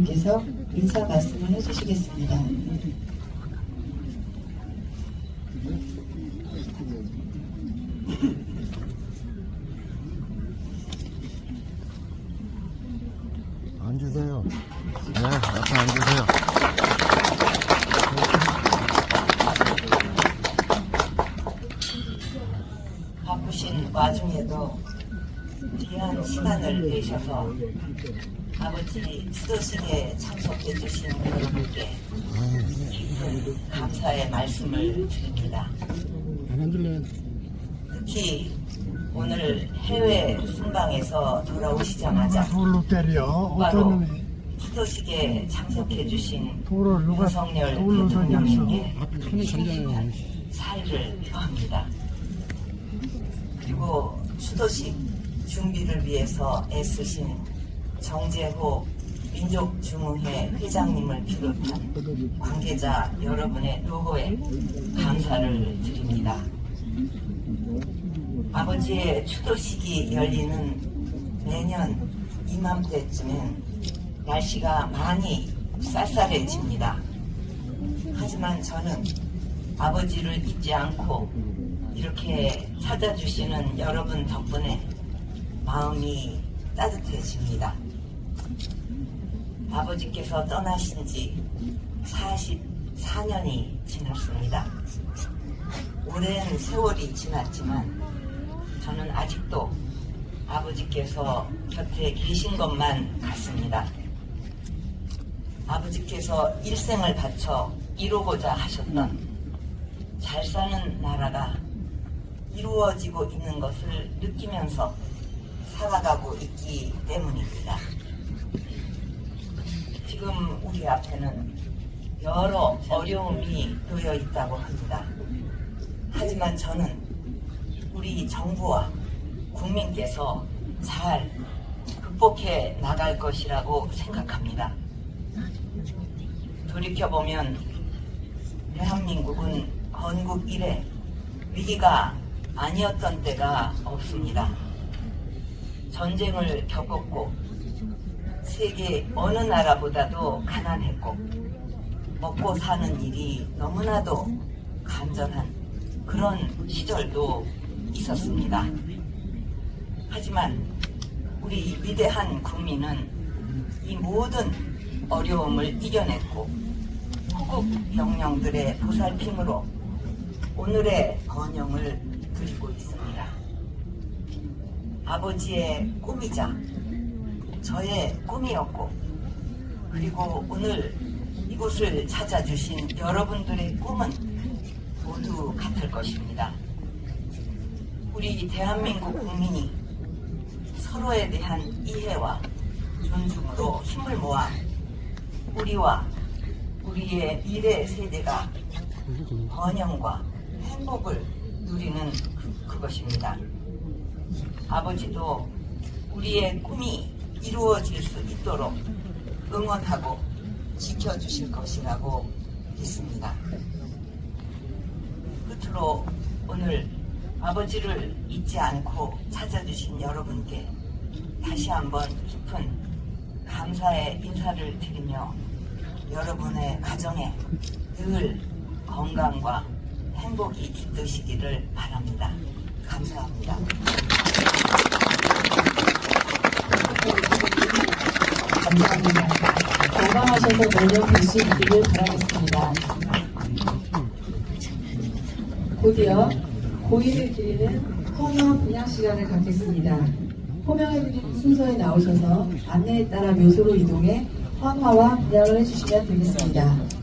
아버지께서 인사 말씀을 해주시겠습니다. 앉으세요. 네, 앞에 앉으세요. 바쁘신 와중에도 귀한 시간을 내셔서 아버지 수도식에 참석해 주신 여러분께 감사의 말씀을 드립니다. 특히 오늘 해외 순방에서 돌아오시자마자 돌로 때려 바로 어떤 수도식에 참석해 주신 돌을 누가 윤석열 돌로 대통령님께 던졌어 사의를 표합니다. 그리고 수도식 준비를 위해서 애쓰신 정재호 민족중흥회 회장님을 비롯한 관계자 여러분의 노고에 감사를 드립니다. 아버지의 추도식이 열리는 매년 이맘때쯤엔 날씨가 많이 쌀쌀해집니다. 하지만 저는 아버지를 잊지 않고 이렇게 찾아주시는 여러분 덕분에 마음이 따뜻해집니다. 아버지께서 떠나신 지 44년이 지났습니다. 오랜 세월이 지났지만 저는 아직도 아버지께서 곁에 계신 것만 같습니다. 아버지께서 일생을 바쳐 이루고자 하셨던 잘 사는 나라가 이루어지고 있는 것을 느끼면서 살아가고 있기 때문입니다. 지금 우리 앞에는 여러 어려움이 놓여 있다고 합니다. 하지만 저는 우리 정부와 국민께서 잘 극복해 나갈 것이라고 생각합니다. 돌이켜보면 대한민국은 건국 이래 위기가 아니었던 때가 없습니다. 전쟁을 겪었고 세계 어느 나라보다도 가난했고 먹고 사는 일이 너무나도 간절한 그런 시절도 있었습니다. 하지만 우리 위대한 국민은 이 모든 어려움을 이겨냈고 호국 영령들의 보살핌으로 오늘의 번영을 누리고 있습니다. 아버지의 꿈이자 저의 꿈이었고 그리고 오늘 이곳을 찾아주신 여러분들의 꿈은 모두 같을 것입니다. 우리 대한민국 국민이 서로에 대한 이해와 존중으로 힘을 모아 우리와 우리의 미래 세대가 번영과 행복을 누리는 그- 그것입니다. 아버지도 우리의 꿈이 이루어질 수 있도록 응원하고 지켜주실 것이라고 믿습니다. 끝으로 오늘 아버지를 잊지 않고 찾아주신 여러분께 다시 한번 깊은 감사의 인사를 드리며 여러분의 가정에 늘 건강과 행복이 깃드시기를 바랍니다. 감사합니다. 감사합니다. 건강하셔서 내년 뵐수 있기를 바라겠습니다. 곧이어 고의를 드리는 헌화 분양 시간을 갖겠습니다. 호명해드리는 순서에 나오셔서 안내에 따라 묘소로 이동해 헌화와 분양을 해주시면 되겠습니다.